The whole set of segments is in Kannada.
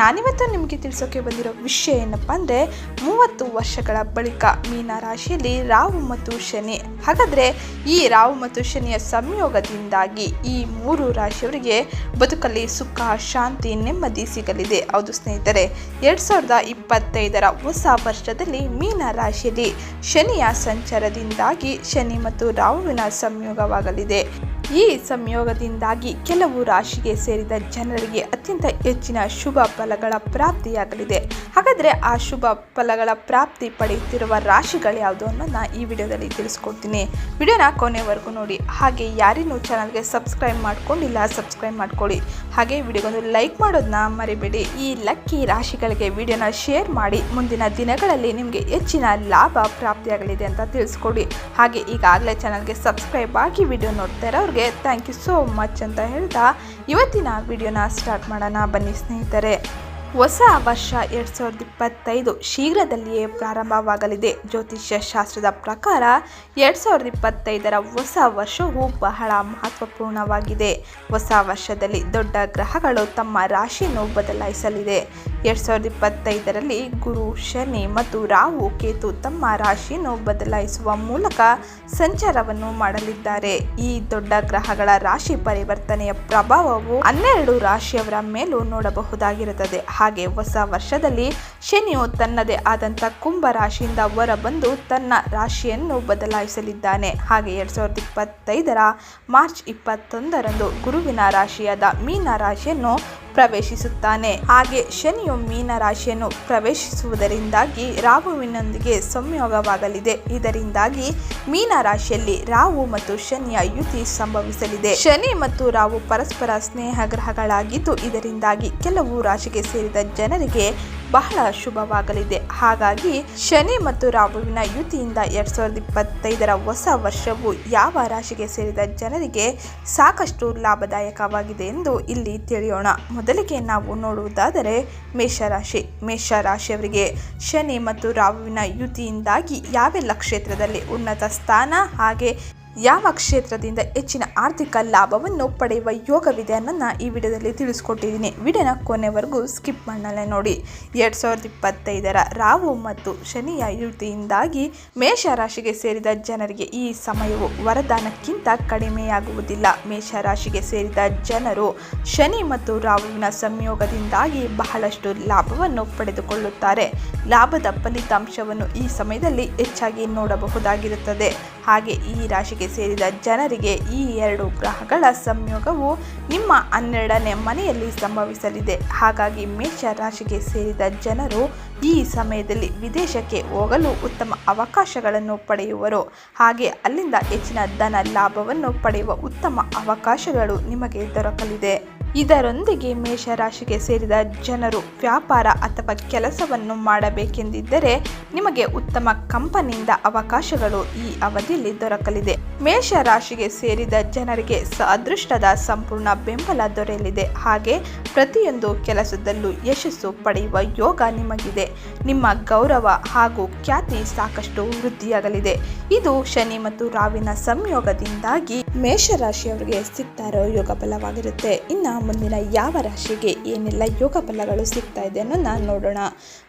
ನಾನಿವತ್ತು ನಿಮಗೆ ತಿಳಿಸೋಕೆ ಬಂದಿರೋ ವಿಷಯ ಏನಪ್ಪ ಅಂದರೆ ಮೂವತ್ತು ವರ್ಷಗಳ ಬಳಿಕ ಮೀನ ರಾಶಿಯಲ್ಲಿ ರಾಹು ಮತ್ತು ಶನಿ. ಹಾಗಾದರೆ ಈ ರಾಹು ಮತ್ತು ಶನಿಯ ಸಂಯೋಗದಿಂದಾಗಿ ಈ ಮೂರು ರಾಶಿಯವರಿಗೆ ಬದುಕಲ್ಲಿ ಸುಖ, ಶಾಂತಿ, ನೆಮ್ಮದಿ ಸಿಗಲಿದೆ. ಹೌದು ಸ್ನೇಹಿತರೆ, ಎರಡು ಸಾವಿರದ ಇಪ್ಪತ್ತೈದರ ಹೊಸ ವರ್ಷದಲ್ಲಿ ಮೀನ ರಾಶಿಯಲ್ಲಿ ಶನಿಯ ಸಂಚಾರದಿಂದಾಗಿ ಶನಿ ಮತ್ತು ರಾಹುವಿನ ಸಂಯೋಗವಾಗಲಿದೆ. ಈ ಸಂಯೋಗದಿಂದಾಗಿ ಕೆಲವು ರಾಶಿಗೆ ಸೇರಿದ ಜನರಿಗೆ ಅತ್ಯಂತ ಹೆಚ್ಚಿನ ಶುಭ ಫಲಗಳ ಪ್ರಾಪ್ತಿಯಾಗಲಿದೆ. ಹಾಗಾದರೆ ಆ ಶುಭ ಫಲಗಳ ಪ್ರಾಪ್ತಿ ಪಡೆಯುತ್ತಿರುವ ರಾಶಿಗಳು ಯಾವುದು ಅನ್ನೋದನ್ನ ಈ ವಿಡಿಯೋದಲ್ಲಿ ತಿಳಿಸ್ಕೊಡ್ತೀನಿ. ವಿಡಿಯೋನ ಕೊನೆವರೆಗೂ ನೋಡಿ. ಹಾಗೆ ಯಾರಿನೂ ಚಾನಲ್ಗೆ ಸಬ್ಸ್ಕ್ರೈಬ್ ಮಾಡ್ಕೊಂಡಿಲ್ಲ ಸಬ್ಸ್ಕ್ರೈಬ್ ಮಾಡ್ಕೊಳ್ಳಿ. ಹಾಗೆ ವಿಡಿಯೋಗೊಂದು ಲೈಕ್ ಮಾಡೋದನ್ನ ಮರಿಬೇಡಿ. ಈ ಲಕ್ಕಿ ರಾಶಿಗಳಿಗೆ ವಿಡಿಯೋನ ಶೇರ್ ಮಾಡಿ. ಮುಂದಿನ ದಿನಗಳಲ್ಲಿ ನಿಮಗೆ ಹೆಚ್ಚಿನ ಲಾಭ ಪ್ರಾಪ್ತಿಯಾಗಲಿದೆ ಅಂತ ತಿಳಿಸ್ಕೊಡಿ. ಹಾಗೆ ಈಗಾಗಲೇ ಚಾನಲ್ಗೆ ಸಬ್ಸ್ಕ್ರೈಬ್ ಆಗಿ ವಿಡಿಯೋ ನೋಡ್ತಾ ಇರೋರಿಗೆ ಥ್ಯಾಂಕ್ ಯು ಸೋ ಮಚ್ ಅಂತ ಹೇಳ್ತಾ ಇವತ್ತಿನ ವಿಡಿಯೋನ ಸ್ಟಾರ್ಟ್ ಮಾಡೋಣ. ಬನ್ನಿ ಸ್ನೇಹಿತರೆ. ಹೊಸ ವರ್ಷ ಎರಡು ಸಾವಿರದ ಇಪ್ಪತ್ತೈದು ಶೀಘ್ರದಲ್ಲಿಯೇ ಪ್ರಾರಂಭವಾಗಲಿದೆ. ಜ್ಯೋತಿಷ್ಯ ಶಾಸ್ತ್ರದ ಪ್ರಕಾರ ಎರಡು ಸಾವಿರದ ಇಪ್ಪತ್ತೈದರ ಹೊಸ ವರ್ಷವು ಬಹಳ ಮಹತ್ವಪೂರ್ಣವಾಗಿದೆ. ಹೊಸ ವರ್ಷದಲ್ಲಿ ದೊಡ್ಡ ಗ್ರಹಗಳು ತಮ್ಮ ರಾಶಿಯನ್ನು ಬದಲಾಯಿಸಲಿದೆ. ಎರಡು ಸಾವಿರದ ಇಪ್ಪತ್ತೈದರಲ್ಲಿ ಗುರು, ಶನಿ ಮತ್ತು ರಾಹು ಕೇತು ತಮ್ಮ ರಾಶಿಯನ್ನು ಬದಲಾಯಿಸುವ ಮೂಲಕ ಸಂಚಾರವನ್ನು ಮಾಡಲಿದ್ದಾರೆ. ಈ ದೊಡ್ಡ ಗ್ರಹಗಳ ರಾಶಿ ಪರಿವರ್ತನೆಯ ಪ್ರಭಾವವು ಹನ್ನೆರಡು ರಾಶಿಯವರ ಮೇಲೂ ನೋಡಬಹುದಾಗಿರುತ್ತದೆ. ಹಾಗೆ ಹೊಸ ವರ್ಷದಲ್ಲಿ ಶನಿಯು ತನ್ನದೇ ಆದಂಥ ಕುಂಭ ರಾಶಿಯಿಂದ ಹೊರಬಂದು ತನ್ನ ರಾಶಿಯನ್ನು ಬದಲಾಯಿಸಲಿದ್ದಾನೆ. ಹಾಗೆ ಎರಡ್ ಸಾವಿರದ ಇಪ್ಪತ್ತೈದರ ಮಾರ್ಚ್ ಇಪ್ಪತ್ತೊಂದರಂದು ಗುರುವಿನ ರಾಶಿಯಾದ ಮೀನ ರಾಶಿಯನ್ನು ಪ್ರವೇಶಿಸುತ್ತಾನೆ. ಹಾಗೆ ಶನಿಯು ಮೀನ ರಾಶಿಯನ್ನು ಪ್ರವೇಶಿಸುವುದರಿಂದಾಗಿ ರಾಹುವಿನೊಂದಿಗೆ ಸಂಯೋಗವಾಗಲಿದೆ. ಇದರಿಂದಾಗಿ ಮೀನ ರಾಶಿಯಲ್ಲಿ ರಾಹು ಮತ್ತು ಶನಿಯ ಯುತಿ ಸಂಭವಿಸಲಿದೆ. ಶನಿ ಮತ್ತು ರಾಹು ಪರಸ್ಪರ ಸ್ನೇಹ ಗ್ರಹಗಳಾಗಿದ್ದು ಇದರಿಂದಾಗಿ ಕೆಲವು ರಾಶಿಗೆ ಸೇರಿದ ಜನರಿಗೆ ಬಹಳ ಶುಭವಾಗಲಿದೆ. ಹಾಗಾಗಿ ಶನಿ ಮತ್ತು ರಾಹುವಿನ ಯುತಿಯಿಂದ ಎರಡ್ ಸಾವಿರದ ಇಪ್ಪತ್ತೈದರ ಹೊಸ ವರ್ಷವು ಯಾವ ರಾಶಿಗೆ ಸೇರಿದ ಜನರಿಗೆ ಸಾಕಷ್ಟು ಲಾಭದಾಯಕವಾಗಿದೆ ಎಂದು ಇಲ್ಲಿ ತಿಳಿಯೋಣ. ಮೊದಲಿಗೆ ನಾವು ನೋಡುವುದಾದರೆ ಮೇಷರಾಶಿ. ಮೇಷರಾಶಿಯವರಿಗೆ ಶನಿ ಮತ್ತು ರಾಹುವಿನ ಯುತಿಯಿಂದಾಗಿ ಯಾವೆಲ್ಲ ಕ್ಷೇತ್ರದಲ್ಲಿ ಉನ್ನತ ಸ್ಥಾನ ಹಾಗೆ ಯಾವ ಕ್ಷೇತ್ರದಿಂದ ಹೆಚ್ಚಿನ ಆರ್ಥಿಕ ಲಾಭವನ್ನು ಪಡೆಯುವ ಯೋಗವಿದೆ ಅನ್ನೋದನ್ನ ಈ ವಿಡಿಯೋದಲ್ಲಿ ತಿಳಿಸ್ಕೊಟ್ಟಿದ್ದೀನಿ. ವಿಡಿಯೋನ ಕೊನೆವರೆಗೂ ಸ್ಕಿಪ್ ಮಾಡಲೇ ನೋಡಿ. ಎರಡು ಸಾವಿರದ ಇಪ್ಪತ್ತೈದರ ರಾಹು ಮತ್ತು ಶನಿಯ ಯುತಿಯಿಂದಾಗಿ ಮೇಷರಾಶಿಗೆ ಸೇರಿದ ಜನರಿಗೆ ಈ ಸಮಯವು ವರದಾನಕ್ಕಿಂತ ಕಡಿಮೆಯಾಗುವುದಿಲ್ಲ. ಮೇಷರಾಶಿಗೆ ಸೇರಿದ ಜನರು ಶನಿ ಮತ್ತು ರಾಹುವಿನ ಸಂಯೋಗದಿಂದಾಗಿ ಬಹಳಷ್ಟು ಲಾಭವನ್ನು ಪಡೆದುಕೊಳ್ಳುತ್ತಾರೆ. ಲಾಭದ ಫಲಿತಾಂಶವನ್ನು ಈ ಸಮಯದಲ್ಲಿ ಹೆಚ್ಚಾಗಿ ನೋಡಬಹುದಾಗಿರುತ್ತದೆ. ಹಾಗೆ ಈ ರಾಶಿಗೆ ಸೇರಿದ ಜನರಿಗೆ ಈ ಎರಡು ಗ್ರಹಗಳ ಸಂಯೋಗವು ನಿಮ್ಮ ಹನ್ನೆರಡನೇ ಮನೆಯಲ್ಲಿ ಸಂಭವಿಸಲಿದೆ. ಹಾಗಾಗಿ ಮೇಷ ರಾಶಿಗೆ ಸೇರಿದ ಜನರು ಈ ಸಮಯದಲ್ಲಿ ವಿದೇಶಕ್ಕೆ ಹೋಗಲು ಉತ್ತಮ ಅವಕಾಶಗಳನ್ನು ಪಡೆಯುವರು. ಹಾಗೆ ಅಲ್ಲಿಂದ ಹೆಚ್ಚಿನ ಧನ ಲಾಭವನ್ನು ಪಡೆಯುವ ಉತ್ತಮ ಅವಕಾಶಗಳು ನಿಮಗೆ ದೊರಕಲಿದೆ. ಇದರೊಂದಿಗೆ ಮೇಷರಾಶಿಗೆ ಸೇರಿದ ಜನರು ವ್ಯಾಪಾರ ಅಥವಾ ಕೆಲಸವನ್ನು ಮಾಡಬೇಕೆಂದಿದ್ದರೆ ನಿಮಗೆ ಉತ್ತಮ ಕಂಪನಿಯಿಂದ ಅವಕಾಶಗಳು ಈ ಅವಧಿಯಲ್ಲಿ ದೊರಕಲಿದೆ. ಮೇಷರಾಶಿಗೆ ಸೇರಿದ ಜನರಿಗೆ ಅದೃಷ್ಟದ ಸಂಪೂರ್ಣ ಬೆಂಬಲ ದೊರೆಯಲಿದೆ. ಹಾಗೆ ಪ್ರತಿಯೊಂದು ಕೆಲಸದಲ್ಲೂ ಯಶಸ್ಸು ಪಡೆಯುವ ಯೋಗ ನಿಮಗಿದೆ. ನಿಮ್ಮ ಗೌರವ ಹಾಗೂ ಖ್ಯಾತಿ ಸಾಕಷ್ಟು ವೃದ್ಧಿಯಾಗಲಿದೆ. ಇದು ಶನಿ ಮತ್ತು ರಾವಿನ ಸಂಯೋಗದಿಂದಾಗಿ ಮೇಷರಾಶಿಯವರಿಗೆ ಸಿಗ್ತಾ ಇರೋ ಯೋಗ ಬಲವಾಗಿರುತ್ತೆ ಇನ್ನು ಮುಂದಿನ ಯಾವ ರಾಶಿಗೆ ಏನೆಲ್ಲ ಯೋಗ ಫಲಗಳು ಸಿಗ್ತಾ ಇದೆ ಅನ್ನೋದನ್ನ ನೋಡೋಣ.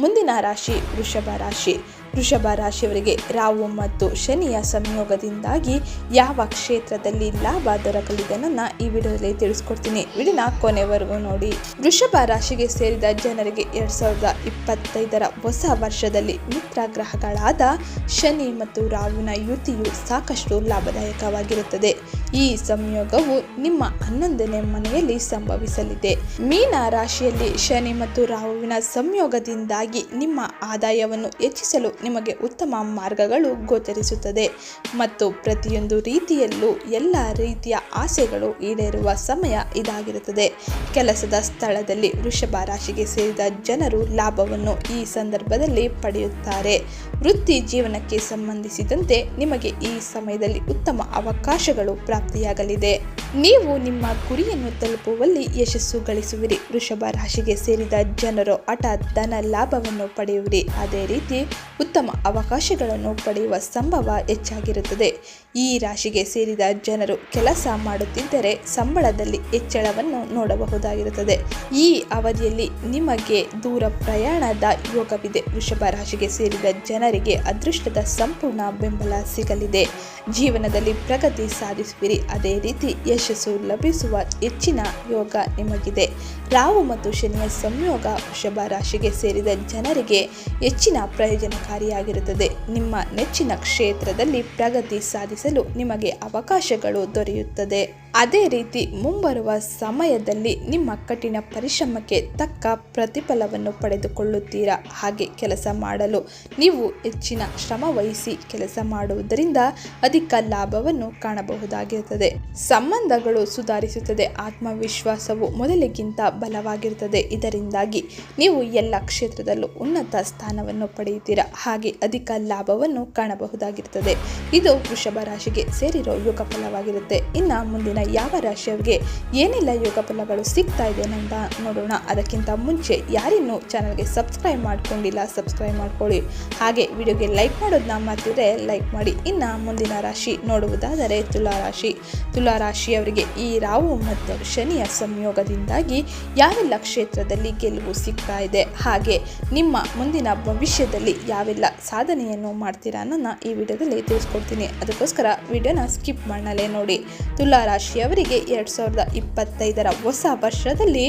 ಮುಂದಿನ ರಾಶಿ, ವೃಷಭ ರಾಶಿ. ವೃಷಭ ರಾಶಿಯವರಿಗೆ ರಾಹು ಮತ್ತು ಶನಿಯ ಸಂಯೋಗದಿಂದಾಗಿ ಯಾವ ಕ್ಷೇತ್ರದಲ್ಲಿ ಲಾಭ ದೊರಕಲಿದೆ ಅನ್ನೋದನ್ನ ಈ ವಿಡಿಯೋದಲ್ಲಿ ತಿಳಿಸ್ಕೊಡ್ತೀನಿ. ವಿಡಿಯೋನ ಕೊನೆವರೆಗೂ ನೋಡಿ. ವೃಷಭ ರಾಶಿಗೆ ಸೇರಿದ ಜನರಿಗೆ ಎರಡ್ ಸಾವಿರದ ಇಪ್ಪತ್ತೈದರ ಹೊಸ ವರ್ಷದಲ್ಲಿ ಮಿತ್ರ ಗ್ರಹಗಳಾದ ಶನಿ ಮತ್ತು ರಾಹುವಿನ ಯುತಿಯು ಸಾಕಷ್ಟು ಲಾಭದಾಯಕವಾಗಿರುತ್ತದೆ. ಈ ಸಂಯೋಗವು ನಿಮ್ಮ ಹನ್ನೊಂದನೇ ಮನೆಯಲ್ಲಿ ಸಂಭವಿಸಲಿದೆ. ಮೀನ ರಾಶಿಯಲ್ಲಿ ಶನಿ ಮತ್ತು ರಾಹುವಿನ ಸಂಯೋಗದಿಂದಾಗಿ ನಿಮ್ಮ ಆದಾಯವನ್ನು ಹೆಚ್ಚಿಸಲು ನಿಮಗೆ ಉತ್ತಮ ಮಾರ್ಗಗಳು ಗೋಚರಿಸುತ್ತದೆ ಮತ್ತು ಪ್ರತಿಯೊಂದು ರೀತಿಯಲ್ಲೂ ಎಲ್ಲ ರೀತಿಯ ಆಸೆಗಳು ಈಡೇರುವ ಸಮಯ ಇದಾಗಿರುತ್ತದೆ. ಕೆಲಸದ ಸ್ಥಳದಲ್ಲಿ ವೃಷಭ ರಾಶಿಗೆ ಸೇರಿದ ಜನರು ಲಾಭವನ್ನು ಈ ಸಂದರ್ಭದಲ್ಲಿ ಪಡೆಯುತ್ತಾರೆ. ವೃತ್ತಿ ಜೀವನಕ್ಕೆ ಸಂಬಂಧಿಸಿದಂತೆ ನಿಮಗೆ ಈ ಸಮಯದಲ್ಲಿ ಉತ್ತಮ ಅವಕಾಶಗಳು ಪ್ರಾಪ್ತಿಯಾಗಲಿದೆ. ನೀವು ನಿಮ್ಮ ಗುರಿಯನ್ನು ತಲುಪುವಲ್ಲಿ ಯಶಸ್ಸು ಗಳಿಸುವಿರಿ. ವೃಷಭ ರಾಶಿಗೆ ಸೇರಿದ ಜನರು ಹಠಾತ್ ಧನ ಲಾಭವನ್ನು ಪಡೆಯುವಿರಿ. ಅದೇ ರೀತಿ ಉತ್ತಮ ಅವಕಾಶಗಳನ್ನು ಪಡೆಯುವ ಸಂಭವ ಹೆಚ್ಚಾಗಿರುತ್ತದೆ. ಈ ರಾಶಿಗೆ ಸೇರಿದ ಜನರು ಕೆಲಸ ಮಾಡುತ್ತಿದ್ದರೆ ಸಂಬಳದಲ್ಲಿ ಹೆಚ್ಚಳವನ್ನು ನೋಡಬಹುದಾಗಿರುತ್ತದೆ. ಈ ಅವಧಿಯಲ್ಲಿ ನಿಮಗೆ ದೂರ ಪ್ರಯಾಣದ ಯೋಗವಿದೆ. ವೃಷಭ ರಾಶಿಗೆ ಸೇರಿದ ಜನರಿಗೆ ಅದೃಷ್ಟದ ಸಂಪೂರ್ಣ ಬೆಂಬಲ ಸಿಗಲಿದೆ. ಜೀವನದಲ್ಲಿ ಪ್ರಗತಿ ಸಾಧಿಸುವಿರಿ. ಅದೇ ರೀತಿ ಯಶಸ್ಸು ಲಭಿಸುವ ಹೆಚ್ಚಿನ ಯೋಗ ನಿಮಗಿದೆ. ರಾಹು ಮತ್ತು ಶನಿಯ ಸಂಯೋಗ ವೃಷಭ ರಾಶಿಗೆ ಸೇರಿದ ಜನರಿಗೆ ಹೆಚ್ಚಿನ ಪ್ರಯೋಜನಕಾರಿಯಾಗಿರುತ್ತದೆ. ನಿಮ್ಮ ನೆಚ್ಚಿನ ಕ್ಷೇತ್ರದಲ್ಲಿ ಪ್ರಗತಿ ಸಾಧಿಸಲು ನಿಮಗೆ ಅವಕಾಶಗಳು ದೊರೆಯುತ್ತದೆ. ಅದೇ ರೀತಿ ಮುಂಬರುವ ಸಮಯದಲ್ಲಿ ನಿಮ್ಮ ಕಠಿಣ ಪರಿಶ್ರಮಕ್ಕೆ ತಕ್ಕ ಪ್ರತಿಫಲವನ್ನು ಪಡೆದುಕೊಳ್ಳುತ್ತೀರಾ? ಹಾಗೆ ಕೆಲಸ ಮಾಡಲು ನೀವು ಹೆಚ್ಚಿನ ಶ್ರಮ ವಹಿಸಿ ಕೆಲಸ ಮಾಡುವುದರಿಂದ ಅಧಿಕ ಲಾಭವನ್ನು ಕಾಣಬಹುದಾಗಿರುತ್ತದೆ. ಸಂಬಂಧಗಳು ಸುಧಾರಿಸುತ್ತದೆ. ಆತ್ಮವಿಶ್ವಾಸವು ಮೊದಲಿಗಿಂತ ಬಲವಾಗಿರುತ್ತದೆ. ಇದರಿಂದಾಗಿ ನೀವು ಎಲ್ಲ ಕ್ಷೇತ್ರದಲ್ಲೂ ಉನ್ನತ ಸ್ಥಾನವನ್ನು ಪಡೆಯುತ್ತೀರಾ? ಹಾಗೆ ಅಧಿಕ ಲಾಭವನ್ನು ಕಾಣಬಹುದಾಗಿರುತ್ತದೆ. ಇದು ವೃಷಭ ರಾಶಿಗೆ ಸೇರಿರೋ ಯೋಗ ಫಲವಾಗಿರುತ್ತೆ ಇನ್ನು ಮುಂದಿನ ಯಾವ ರಾಶಿಯವರಿಗೆ ಏನೆಲ್ಲ ಯೋಗ ಫಲಗಳು ಸಿಗ್ತಾ ಇದೆ ಅಂತ ನೋಡೋಣ. ಅದಕ್ಕಿಂತ ಮುಂಚೆ ಯಾರಿನ್ನೂ ಚಾನಲ್ಗೆ ಸಬ್ಸ್ಕ್ರೈಬ್ ಮಾಡ್ಕೊಂಡಿಲ್ಲ, ಸಬ್ಸ್ಕ್ರೈಬ್ ಮಾಡ್ಕೊಳ್ಳಿ. ಹಾಗೆ ವಿಡಿಯೋಗೆ ಲೈಕ್ ಮಾಡೋದನ್ನ ಮರ್ತಿದ್ರೆ ಲೈಕ್ ಮಾಡಿ. ಇನ್ನು ಮುಂದಿನ ರಾಶಿ ನೋಡುವುದಾದರೆ ತುಲಾ ರಾಶಿ. ತುಲಾ ರಾಶಿಯವರಿಗೆ ಈ ರಾಹು ಮತ್ತು ಶನಿಯ ಸಂಯೋಗದಿಂದಾಗಿ ಯಾವೆಲ್ಲ ಕ್ಷೇತ್ರದಲ್ಲಿ ಗೆಲುವು ಸಿಗ್ತಾ ಇದೆ, ಹಾಗೆ ನಿಮ್ಮ ಮುಂದಿನ ಭವಿಷ್ಯದಲ್ಲಿ ಯಾವೆಲ್ಲ ಸಾಧನೆಯನ್ನು ಮಾಡ್ತೀರಾ ಅನ್ನೋ ಈ ವಿಡಿಯೋದಲ್ಲಿ ತಿಳಿಸ್ಕೊಡ್ತೀನಿ. ಅದಕ್ಕೋಸ್ಕರ ವಿಡಿಯೋನ ಸ್ಕಿಪ್ ಮಾಡಲೇ ನೋಡಿ. ತುಲಾ ರಾಶಿಯವರಿಗೆ ಎರಡು ಸಾವಿರದ ಇಪ್ಪತ್ತೈದರ ಹೊಸ ವರ್ಷದಲ್ಲಿ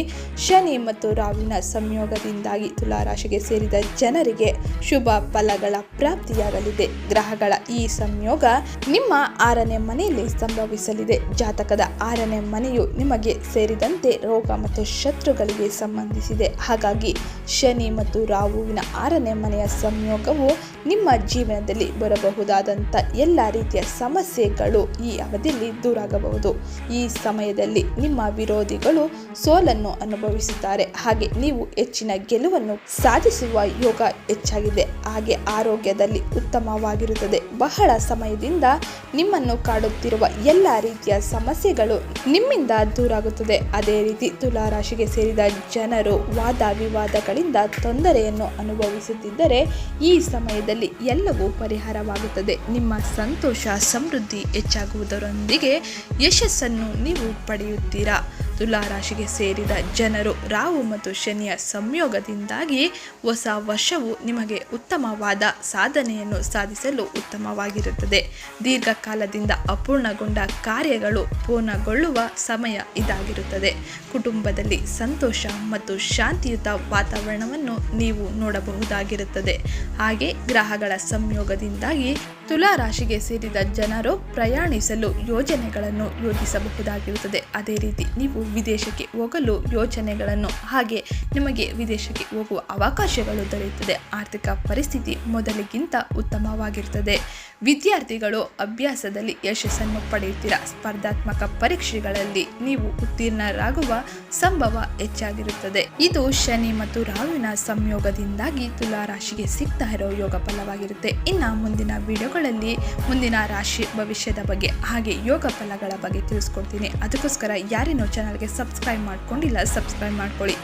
ಶನಿ ಮತ್ತು ರಾಹುವಿನ ಸಂಯೋಗದಿಂದಾಗಿ ತುಲಾರಾಶಿಗೆ ಸೇರಿದ ಜನರಿಗೆ ಶುಭ ಫಲಗಳ ಪ್ರಾಪ್ತಿಯಾಗಲಿದೆ. ಗ್ರಹಗಳ ಈ ಸಂಯೋಗ ನಿಮ್ಮ ಆರನೇ ಮನೆಯಲ್ಲಿ ಸಂಭವಿಸಲಿದೆ. ಜಾತಕದ ಆರನೇ ಮನೆಯು ನಿಮಗೆ ಸೇರಿದಂತೆ ರೋಗ ಮತ್ತು ಶತ್ರುಗಳಿಗೆ ಸಂಬಂಧಿಸಿದೆ. ಹಾಗಾಗಿ ಶನಿ ಮತ್ತು ರಾಹುವಿನ ಆರನೇ ಮನೆಯ ಸಂಯೋಗವು ನಿಮ್ಮ ಜೀವನದಲ್ಲಿ ಬರಬಹುದಾದಂಥ ಎಲ್ಲ ರೀತಿಯ ಸಮಸ್ಯೆಗಳು ಈ ಅವಧಿಯಲ್ಲಿ ದೂರಾಗಬಹುದು. ಈ ಸಮಯದಲ್ಲಿ ನಿಮ್ಮ ವಿರೋಧಿಗಳು ಸೋಲನ್ನು ಅನುಭವಿಸುತ್ತಾರೆ. ಹಾಗೆ ನೀವು ಹೆಚ್ಚಿನ ಗೆಲುವನ್ನು ಸಾಧಿಸುವ ಯೋಗ ಹೆಚ್ಚಾಗಿದೆ. ಹಾಗೆ ಆರೋಗ್ಯದಲ್ಲಿ ಉತ್ತಮವಾಗಿರುತ್ತದೆ. ಬಹಳ ಸಮಯದಿಂದ ನಿಮ್ಮನ್ನು ಕಾಡುತ್ತಿರುವ ಎಲ್ಲ ರೀತಿಯ ಸಮಸ್ಯೆಗಳು ನಿಮ್ಮಿಂದ ದೂರಾಗುತ್ತದೆ. ಅದೇ ರೀತಿ ತುಲಾರಾಶಿಗೆ ಸೇರಿದ ಜನರು ವಾದ ವಿವಾದಗಳಿಂದ ತೊಂದರೆಯನ್ನು ಅನುಭವಿಸುತ್ತಿದ್ದರೆ ಈ ಸಮಯದಲ್ಲಿ ಎಲ್ಲವೂ ಪರಿಹಾರವಾಗುತ್ತದೆ. ನಿಮ್ಮ ಸಂತೋಷ, ಸಮೃದ್ಧಿ ಹೆಚ್ಚಾಗುವುದರೊಂದಿಗೆ ಯಶಸ್ಸನ್ನು ನೀವು ಪಡೆಯುತ್ತೀರಾ? ತುಲಾ ರಾಶಿಗೆ ಸೇರಿದ ಜನರು ರಾಹು ಮತ್ತು ಶನಿಯ ಸಂಯೋಗದಿಂದಾಗಿ ಹೊಸ ವರ್ಷವು ನಿಮಗೆ ಉತ್ತಮವಾದ ಸಾಧನೆಯನ್ನು ಸಾಧಿಸಲು ಉತ್ತಮವಾಗಿರುತ್ತದೆ. ದೀರ್ಘಕಾಲದಿಂದ ಅಪೂರ್ಣಗೊಂಡ ಕಾರ್ಯಗಳು ಪೂರ್ಣಗೊಳ್ಳುವ ಸಮಯ ಇದಾಗಿರುತ್ತದೆ. ಕುಟುಂಬದಲ್ಲಿ ಸಂತೋಷ ಮತ್ತು ಶಾಂತಿಯುತ ವಾತಾವರಣವನ್ನು ನೀವು ನೋಡಬಹುದಾಗಿರುತ್ತದೆ. ಹಾಗೆ ಗ್ರಹಗಳ ಸಂಯೋಗದಿಂದಾಗಿ ತುಲಾ ರಾಶಿಗೆ ಸೇರಿದ ಜನರು ಪ್ರಯಾಣಿಸಲು ಯೋಜನೆಗಳನ್ನು ಯೋಜಿಸಬಹುದಾಗಿರುತ್ತದೆ. ಅದೇ ರೀತಿ ನೀವು ವಿದೇಶಕ್ಕೆ ಹೋಗಲು ಯೋಜನೆಗಳನ್ನು ಹಾಗೆ ನಿಮಗೆ ವಿದೇಶಕ್ಕೆ ಹೋಗುವ ಅವಕಾಶಗಳು ದೊರೆಯುತ್ತದೆ. ಆರ್ಥಿಕ ಪರಿಸ್ಥಿತಿ ಮೊದಲಿಗಿಂತ ಉತ್ತಮವಾಗಿರುತ್ತದೆ. ವಿದ್ಯಾರ್ಥಿಗಳು ಅಭ್ಯಾಸದಲ್ಲಿ ಯಶಸ್ಸನ್ನು ಪಡೆಯುತ್ತೀರಾ? ಸ್ಪರ್ಧಾತ್ಮಕ ಪರೀಕ್ಷೆಗಳಲ್ಲಿ ನೀವು ಉತ್ತೀರ್ಣರಾಗುವ ಸಂಭವ ಹೆಚ್ಚಾಗಿರುತ್ತದೆ. ಇದು ಶನಿ ಮತ್ತು ರಾಹುವಿನ ಸಂಯೋಗದಿಂದಾಗಿ ತುಲಾ ರಾಶಿಗೆ ಸಿಗ್ತಾ ಇರೋ ಯೋಗ ಫಲವಾಗಿರುತ್ತೆ. ಇನ್ನು ಮುಂದಿನ ವಿಡಿಯೋಗಳಲ್ಲಿ ಮುಂದಿನ ರಾಶಿ ಭವಿಷ್ಯದ ಬಗ್ಗೆ ಹಾಗೆ ಯೋಗ ಫಲಗಳ ಬಗ್ಗೆ ತಿಳಿಸ್ಕೊಡ್ತೀನಿ. ಅದಕ್ಕೋಸ್ಕರ ಯಾರೇನೋ ಚಾನಲ್ಗೆ ಸಬ್ಸ್ಕ್ರೈಬ್ ಮಾಡ್ಕೊಂಡಿಲ್ಲ ಸಬ್ಸ್ಕ್ರೈಬ್ ಮಾಡ್ಕೊಳ್ಳಿ.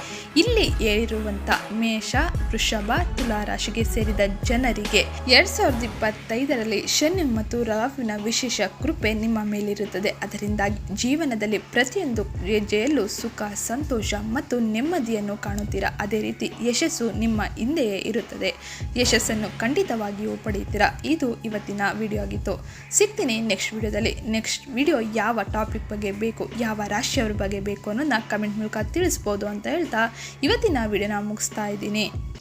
ಇಲ್ಲಿ ಹೇಳಿರುವಂಥ ಮೇಷ, ವೃಷಭ ತುಲಾ ರಾಶಿಗೆ ಸೇರಿದ ಜನರಿಗೆ ಎರಡು ಸಾವಿರದ ಇಪ್ಪತ್ತೈದರಲ್ಲಿ ಶನಿ ಮತ್ತು ರಾಹುವಿನ ವಿಶೇಷ ಕೃಪೆ ನಿಮ್ಮ ಮೇಲಿರುತ್ತದೆ. ಅದರಿಂದಾಗಿ ಜೀವನದಲ್ಲಿ ಪ್ರತಿಯೊಂದು ಹೆಜ್ಜೆಯಲ್ಲೂ ಸುಖ, ಸಂತೋಷ ಮತ್ತು ನೆಮ್ಮದಿಯನ್ನು ಕಾಣುತ್ತೀರಾ? ಅದೇ ರೀತಿ ಯಶಸ್ಸು ನಿಮ್ಮ ಹಿಂದೆಯೇ ಇರುತ್ತದೆ. ಯಶಸ್ಸನ್ನು ಖಂಡಿತವಾಗಿಯೂ ಪಡೆಯುತ್ತೀರಾ? ಇದು ಇವತ್ತಿನ ವಿಡಿಯೋ ಆಗಿತ್ತು. ಸಿಗ್ತೀನಿ ನೆಕ್ಸ್ಟ್ ವಿಡಿಯೋದಲ್ಲಿ ನೆಕ್ಸ್ಟ್ ವಿಡಿಯೋ ಯಾವ ಟಾಪಿಕ್ ಬಗ್ಗೆ ಬೇಕು, ಯಾವ ರಾಶಿಯವ್ರ ಬಗ್ಗೆ ಬೇಕು ಅನ್ನೋದನ್ನ ಕಮೆಂಟ್ ಮೂಲಕ ತಿಳಿಸ್ಬೋದು ಅಂತ ಹೇಳ್ತಾ ಇವತ್ತಿನ ವಿಡಿಯೋನ ಮುಗಿಸ್ತಾ ಇದ್ದೀನಿ.